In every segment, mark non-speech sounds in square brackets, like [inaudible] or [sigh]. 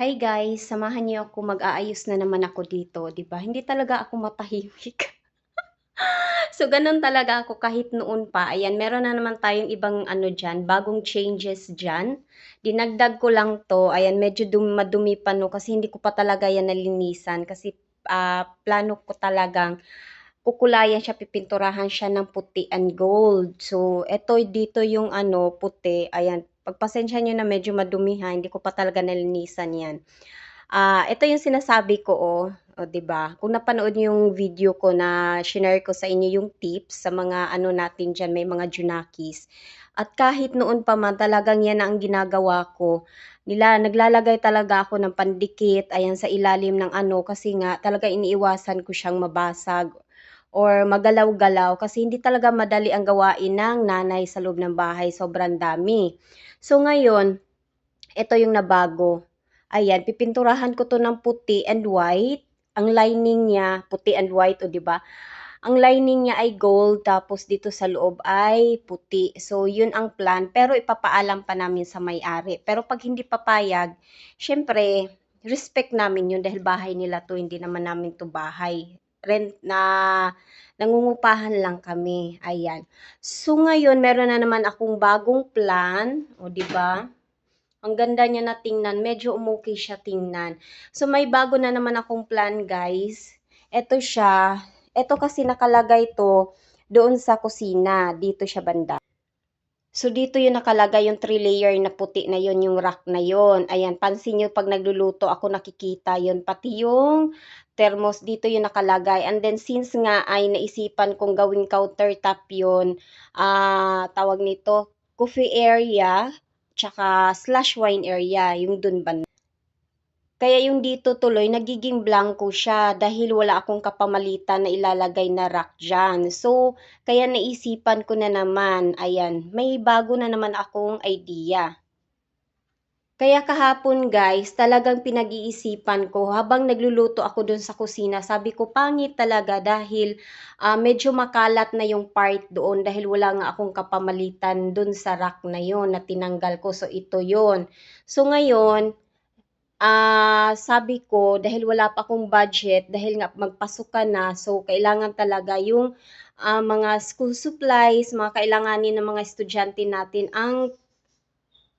Hi guys, samahan niyo ako mag-aayos na naman ako dito, 'di ba? Hindi talaga ako matahimik. [laughs] So gano'n talaga ako kahit noon pa. Ayan, meron na naman tayong ibang ano diyan, bagong changes diyan. Dinagdag ko lang 'to. Ayan, medyo dum pa 'no kasi hindi ko pa talaga 'yan nalinisan kasi ah, plano ko talagang kukulayan siya, pipinturahan siya ng puti and gold. So eto dito yung ano, puti. Ayan, pagpasensya niyo na medyo madumi ha, hindi ko pa talaga nalinisan 'yan. Ah, ito yung sinasabi ko oh, oh 'di ba? Kung napanood niyo yung video ko na shinare ko sa inyo yung tips sa mga ano natin diyan, may mga junakis. At kahit noon pa man talagang 'yan ang ginagawa ko. Nila naglalagay talaga ako ng pandikit ayan sa ilalim ng ano kasi nga talaga iniiwasan ko siyang mabasag or magalaw-galaw kasi hindi talaga madali ang gawain ng nanay sa loob ng bahay, sobrang dami. So ngayon, ito yung nabago. Ayan, pipinturahan ko 'to ng puti and white. Ang lining niya puti and white, 'di ba? Ang lining niya ay gold tapos dito sa loob ay puti. So, 'yun ang plan pero ipapaalam pa namin sa may-ari. Pero 'pag hindi papayag, siyempre respect namin 'yun dahil bahay nila 'to, hindi naman namin 'to bahay. Rent na nangungupahan lang kami, ayan. So, ngayon meron na naman akong bagong plan, oh, 'di ba? Ang ganda niya na tingnan, medyo umokey siya tingnan. So may bago na naman akong plan guys. Ito siya, ito kasi nakalagay 'to doon sa kusina, dito siya banda. So dito yung nakalagay yung 3 layer na puti na yun, yung rack na yun. Ayan, pansin niyo 'pag nagluluto ako nakikita yun, pati yung thermos dito yung nakalagay. And then since nga ay naisipan kong gawing countertop yun, ah, tawag nito, coffee area, tsaka slash wine area, yung dun banda. Kaya yung dito tuloy, nagiging blanco siya dahil wala akong kapamalitan na ilalagay na rack dyan. So, kaya naisipan ko na naman, ayan, may bago na naman akong idea. Kaya kahapon guys, talagang pinag-iisipan ko habang nagluluto ako doon sa kusina. Sabi ko, pangit talaga dahil uh, medyo makalat na yung part doon dahil wala nga akong kapamalitan doon sa rack na yon na tinanggal ko. So ito yon So ngayon, uh, sabi ko, dahil wala pa akong budget, dahil nga magpasukan na, so kailangan talaga yung uh, mga school supplies, mga kailanganin ng mga estudyante natin ang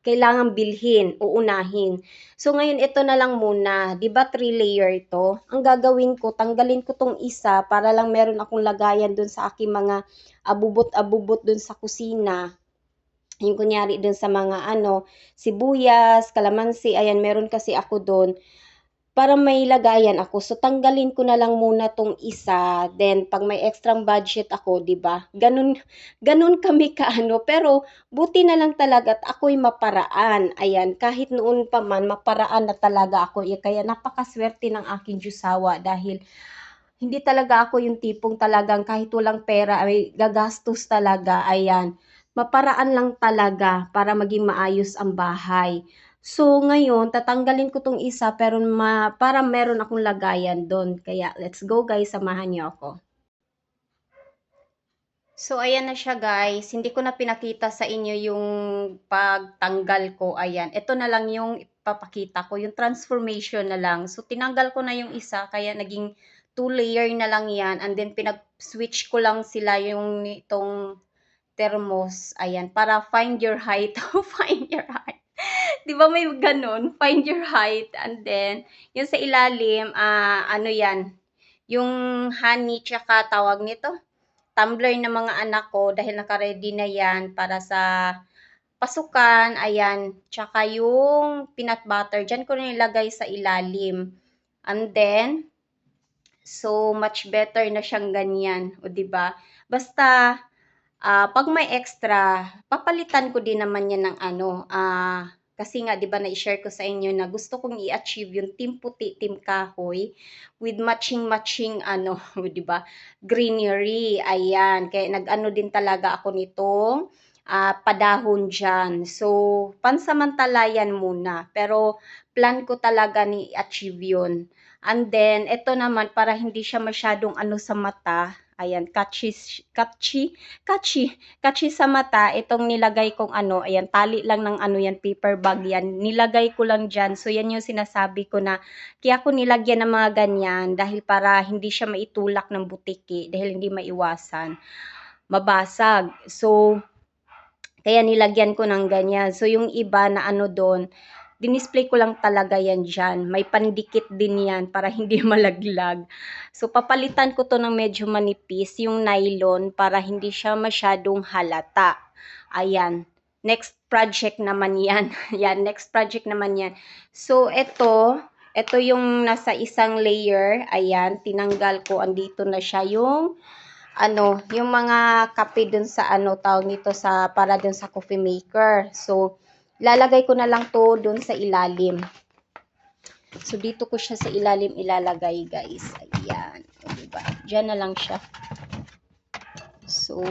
kailangan bilhin, uunahin. So ngayon ito na lang muna, 'di ba 3 layer ito? Ang gagawin ko, tanggalin ko tong isa para lang meron akong lagayan doon sa aking mga abubot-abubot doon sa kusina. Yung kunyari doon sa mga ano, sibuyas, kalamansi, ayan meron kasi ako doon para may lagayan ako. So, tanggalin ko na lang muna tong isa. Then, pag may extra budget ako, di ba? Ganun, ganun kami kaano. Pero, buti na lang talaga at ako'y maparaan. Ayan, kahit noon pa man, maparaan na talaga ako. Eh, kaya napakaswerte ng aking Diyosawa dahil hindi talaga ako yung tipong talagang kahit walang pera ay gagastos talaga. Ayan, maparaan lang talaga para maging maayos ang bahay. So, ngayon, tatanggalin ko tong isa pero ma, para meron akong lagayan doon. Kaya, let's go guys, samahan niyo ako. So, ayan na siya guys. Hindi ko na pinakita sa inyo yung pagtanggal ko. Ayan. Ito na lang yung ipapakita ko. Yung transformation na lang. So, tinanggal ko na yung isa. Kaya naging two layer na lang yan. And then, pinag-switch ko lang sila yung itong thermos. Ayan. Para find your height. [laughs] find your height. 'Di ba may gano'n, find your height and then yung sa ilalim, ah, ano 'yan, yung honey tsaka tawag nito, tumbler ng mga anak ko dahil naka-ready na 'yan para sa pasukan, ayan, tsaka yung peanut butter diyan ko nilagay sa ilalim. And then, so much better na siyang ganyan, o 'di ba? Basta ah, 'pag may extra, papalitan ko din naman 'yan ng ano, ah kasi nga 'di ba na-share ko sa inyo na gusto kong i-achieve yung team puti, team kahoy with matching-matching ano, [laughs] 'di ba? Greenery. Ayan, kaya nag-ano din talaga ako nitong uh, padahon diyan. So, pansamantala yan muna. Pero plan ko talaga ni achieve 'yon. And then ito naman para hindi siya masyadong ano sa mata, Ayan, catchy, catchy, catchy, catchy sa mata. Itong nilagay kong ano, ayan, tali lang ng ano yan, paper bag yan. Nilagay ko lang dyan. So, yan yung sinasabi ko na, kaya ako nilagyan ng mga ganyan dahil para hindi siya maitulak ng butiki, dahil hindi maiwasan. Mabasag. So, kaya nilagyan ko ng ganyan. So, yung iba na ano doon, dinisplay ko lang talaga yan dyan. May pandikit din yan para [laughs] hindi malaglag. So, papalitan ko to ng medyo manipis, yung nylon, para hindi siya masyadong halata. Ayan. Next project naman yan. [laughs] yan, next project naman yan. So, ito, ito yung nasa isang layer. Ayan, tinanggal ko. Andito na siya yung ano, yung mga kape dun sa ano tawag nito sa para dun sa coffee maker. So, lalagay ko na lang to dun sa ilalim. So, dito ko siya sa ilalim ilalagay, guys. Ayan. O, diba? Diyan na lang siya. So,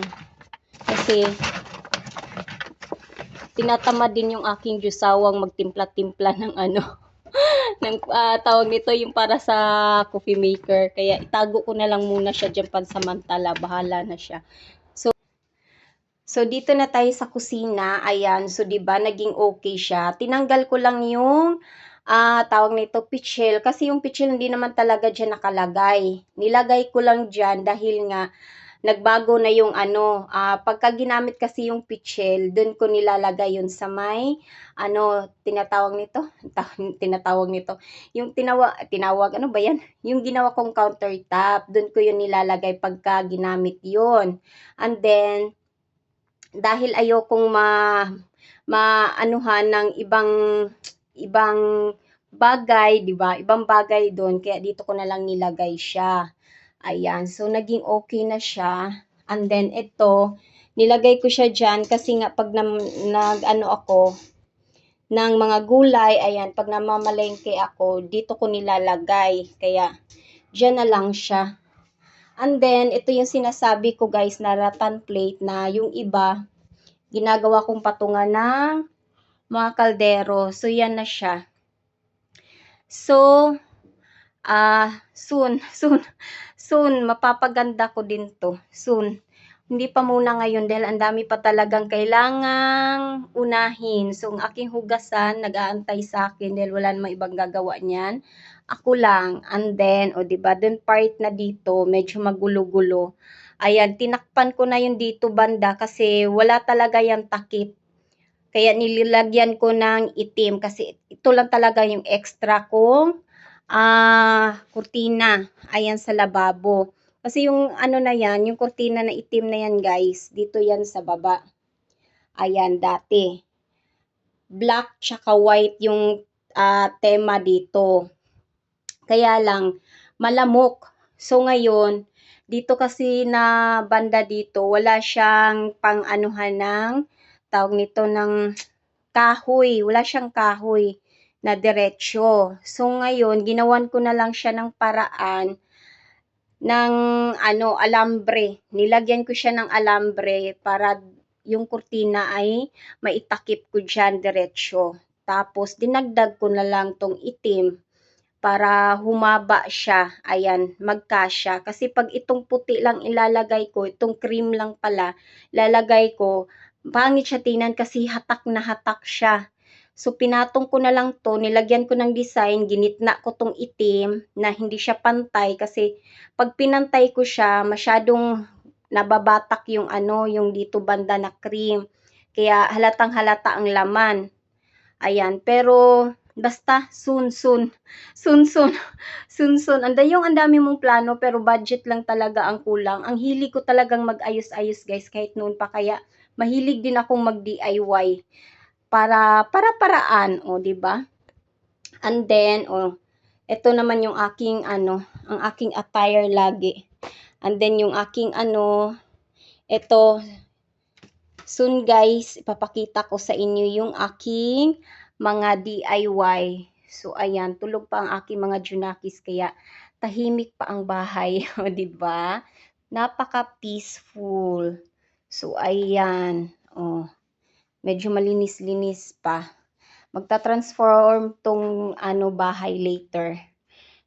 kasi, tinatamad din yung aking Diyosawang magtimpla-timpla ng ano, [laughs] ng ah, tawag nito yung para sa coffee maker. Kaya itago ko na lang muna siya dyan pansamantala. Bahala na siya. So, dito na tayo sa kusina. Ayan. So, ba naging okay siya. Tinanggal ko lang yung ah, tawag nito pichel. Kasi yung pichel hindi naman talaga dyan nakalagay. Nilagay ko lang dyan dahil nga nagbago na yung ano, ah, pagka ginamit kasi yung pichel, dun ko nilalagay yun sa may, ano, tinatawag nito, [laughs] Ta- tinatawag nito, yung tinawa, tinawag, ano ba yan? Yung ginawa kong countertop, dun ko yun nilalagay pagka ginamit yun. And then, dahil ayokong ma, maanuhan ng ibang, ibang bagay, di ba? Ibang bagay doon, kaya dito ko na lang nilagay siya. Ayan, so naging okay na siya. And then ito, nilagay ko siya dyan kasi nga pag na, nag ano ako ng mga gulay, ayan, pag namamalengke ako, dito ko nilalagay. Kaya, dyan na lang siya. And then, ito yung sinasabi ko guys na rattan plate na yung iba, ginagawa kong patungan ng mga kaldero. So, yan na siya. So, ah, soon, [laughs] soon, soon, mapapaganda ko din to. Soon. Hindi pa muna ngayon dahil ang dami pa talagang kailangang unahin. So, ang aking hugasan, nag-aantay sa akin dahil wala namang ibang gagawa niyan. Ako lang. And then, o diba, dun part na dito, medyo magulo-gulo. Ayan, tinakpan ko na yung dito banda kasi wala talaga yung takip. Kaya nililagyan ko ng itim kasi ito lang talaga yung extra kong ah, kurtina. Ayan sa lababo. Kasi yung ano na yan, yung kurtina na itim na yan guys, dito yan sa baba. Ayan, dati. Black tsaka white yung ah, tema dito. Kaya lang, malamok. So ngayon, dito kasi na banda dito, wala siyang pang-anuhan ng tawag nito ng kahoy. Wala siyang kahoy na diretsyo. So ngayon, ginawan ko na lang siya ng paraan ng ano, alambre. Nilagyan ko siya ng alambre para yung kurtina ay maitakip ko dyan diretsyo. Tapos, dinagdag ko na lang tong itim para humaba siya. Ayan, magkasya. Kasi pag itong puti lang ilalagay ko, itong cream lang pala, lalagay ko, pangit siya tingnan kasi hatak na hatak siya. So, pinatong ko na lang to, nilagyan ko ng design, ginitna ko tong itim na hindi siya pantay kasi pag pinantay ko siya, masyadong nababatak yung ano, yung dito banda na cream. Kaya halatang halata ang laman. Ayan, pero basta soon soon. Soon soon. [laughs] soon soon. Anda yung ang dami mong plano pero budget lang talaga ang kulang. Ang hili ko talagang mag-ayos-ayos guys kahit noon pa kaya mahilig din akong mag-DIY para para paraan, o, di ba? And then, o, ito naman yung aking ano, ang aking attire lagi. And then yung aking ano, ito soon guys, ipapakita ko sa inyo yung aking mga DIY. So ayan, tulog pa ang aking mga junakis kaya tahimik pa ang bahay, [laughs] di ba? Napaka peaceful. So ayan, oh medyo malinis-linis pa. Magta-transform tong ano bahay later.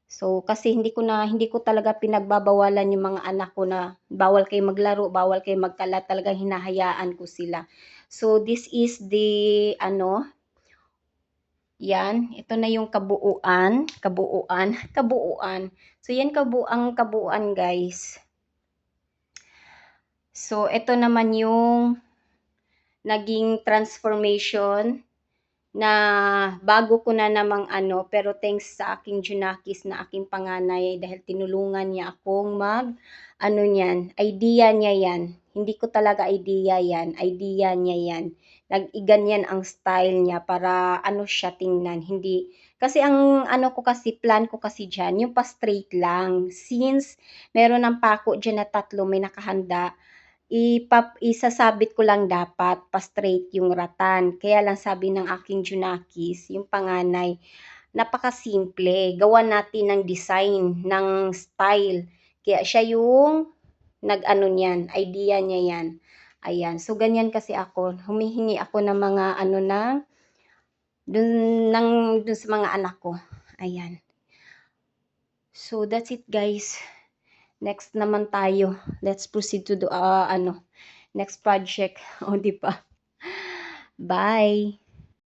So, kasi hindi ko na hindi ko talaga pinagbabawalan yung mga anak ko na bawal kayo maglaro, bawal kayo magkalat, talagang hinahayaan ko sila. So, this is the ano, yan, ito na yung kabuuan, kabuuan, [laughs] kabuuan. So, yan kabu ang kabuuan, guys. So, ito naman yung naging transformation na bago ko na namang ano, pero thanks sa aking Junakis na aking panganay dahil tinulungan niya akong mag, ano niyan, idea niya yan. Hindi ko talaga idea yan, idea niya yan. Nag-iganyan ang style niya para ano siya tingnan, hindi, kasi ang ano ko kasi, plan ko kasi dyan, yung pa straight lang. Since meron ng pako dyan na tatlo, may nakahanda, ipap isasabit ko lang dapat pa-straight yung ratan. Kaya lang sabi ng aking Junakis, yung panganay, napakasimple. Gawa natin ng design, ng style. Kaya siya yung nag-ano niyan, idea niya yan. Ayan. So, ganyan kasi ako. Humihingi ako ng mga ano na, dun, ng, dun sa mga anak ko. Ayan. So, that's it guys. Next naman tayo. Let's proceed to the, uh, ano, next project. [laughs] O, di ba? Bye!